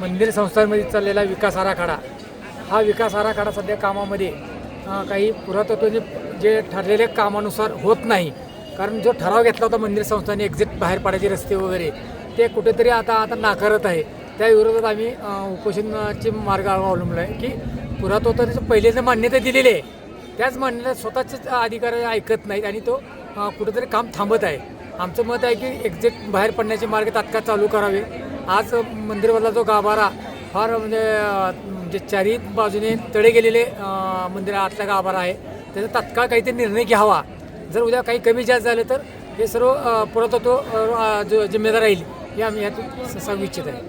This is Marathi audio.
मंदिर संस्थांमध्ये चाललेला विकास आराखडा. हा विकास आराखडा सध्या कामामध्ये काही पुरातत्वाचे जे ठरलेले कामानुसार होत नाही. कारण जो ठराव घेतला होता मंदिर संस्थांनी एक्झिट बाहेर पाडायचे रस्ते वगैरे ते कुठेतरी आता आता नाकारत आहे. त्या विरोधात आम्ही उपोषणाचे मार्ग अवलंबला आहे की पुरातत्वाचे पहिले जे मान्यता दिलेली आहे. त्याच मान्यता स्वतःचेच अधिकार ऐकत नाहीत आणि तो कुठेतरी काम थांबत आहे. आमचं मत आहे की एक्झिट बाहेर पडण्याचे मार्ग तात्काळ चालू करावे. आज मंदिरमधला जो गाभारा फार म्हणजे जे चारी बाजूने तडे गेलेले मंदिर आतला गाभारा आहे. त्याचा तात्काळ काहीतरी निर्णय घ्यावा. जर उद्या काही कमी जास्त झालं तर हे सर्व पुरातत्व जो जिम्मेदार राहील हे आम्ही यात सांगू इच्छित आहे.